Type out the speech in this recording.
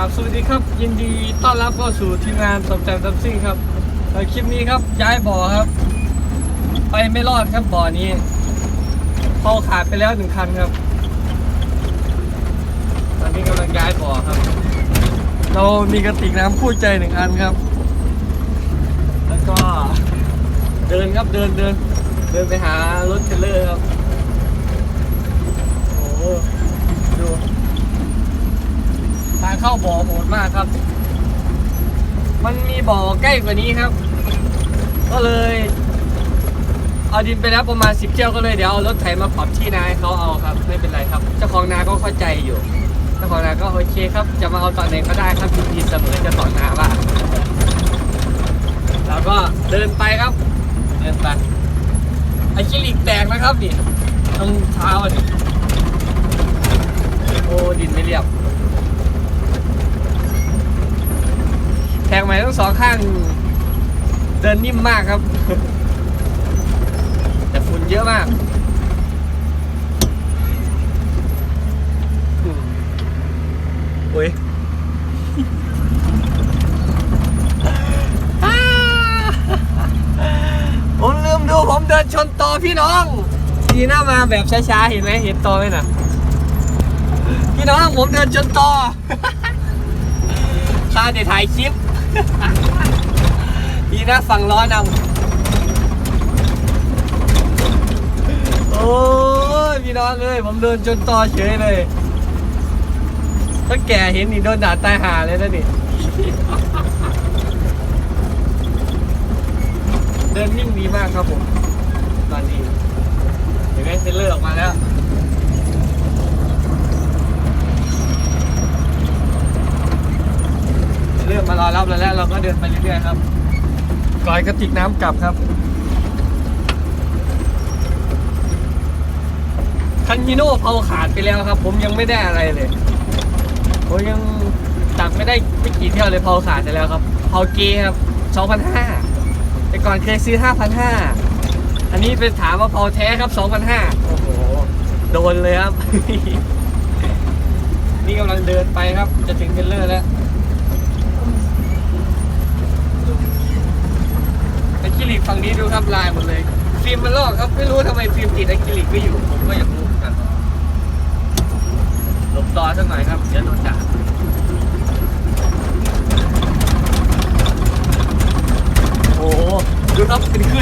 ครับสวัสดีครับ ยินดีต้อนรับเข้าสู่ทีมงานตกแต่งตับซิ่งครับคลิปนี้ครับย้ายบ่อครับ ไปไม่รอดครับบ่อนี้พอขาดไปแล้วหนึ่งคันครับ ตอนนี้กำลังย้ายบ่อครับ เรามีกระติกน้ำคู่ใจหนึ่งอันครับ แล้วก็เดินครับเดินเดินเดินไปหารถเทรลเลอร์ครับ โอ้โหดูทางเข้าบ่อโหด มากครับ มันมีบ่อใกล้กว่านี้ครับ ก็เลย เอาดินไปแล้วประมาณสิบเที่ยวก็เลยเดี๋ยวเอารถไถมาปรับที่นาให้เขาเอาครับ ไม่เป็นไรครับ เจ้าของนาก็เข้าใจอยู่ เจ้าของนาก็โอเคครับ จะมาเอาตอนไหนก็ได้ครับยินดีเสมอจะสอนนาว่าแล้วก็เดินไปครับ เดินไปไอ้คิลิกแตกนะครับนี่ตรงเท้าอะนี่โอ้ดินไม่เรียบ แท งใหม่ทั้งสองข้าง เดินนิ่มมากครับ แต่ฝุ่นเยอะมากอืมโอ้ยผมลืมดูผมเดินชนต่อพี่น้อง ดีหน้ามาแบบช้าๆ เห็นไหมเห็นต่อไหมน่ะ พี่น้องผมเดินชนต่อข้าจะถ่ายคลิป ดีนะฝั่งล้อนำโอ้ยพี่น้องเลยผมเดินจนตอเฉยเลย ถ้าแก่เห็นนี่โดนด่าตายหาเลยนะนี่เดินนิ่งดีมากครับผม ตอนนี้เห็นไหมเซนเลอร์ออกมาแล้ว เริ่มมาร อรับแล้วแล้วเราก็เดินไปเรื่อยๆครับกอยกระติกน้ำกลับครับคันฮิโน่เผาขาดไปแล้วครับ ผมยังไม่ได้อะไรเลยผมยังตักไม่ได้ไม่กี่เที่ยวเลยเผาขาดไปแล้วครับเผาเกครับ2,500แต่ก่อนเคยซื้อ5,500อันนี้เป็นถามว่าเผาแท้ครับ2,500โอ้โหโดนเลยครับ นี่กำลังเดินไปครับ จะถึงเทรลเลอร์แล้ว อะ คริลิกฝั่งนี้ดูครับลายหมดเลยฟิล์มมันลอกครับไม่รู้ทำไมฟิล์มติดอะคริลิกไม่อยู่ผมก็อยากรู้เหมือนกันหลบต่อสักหน่อยครับเดี๋ยวโดนด่าโอ้ดูครับขึ้นขึ้น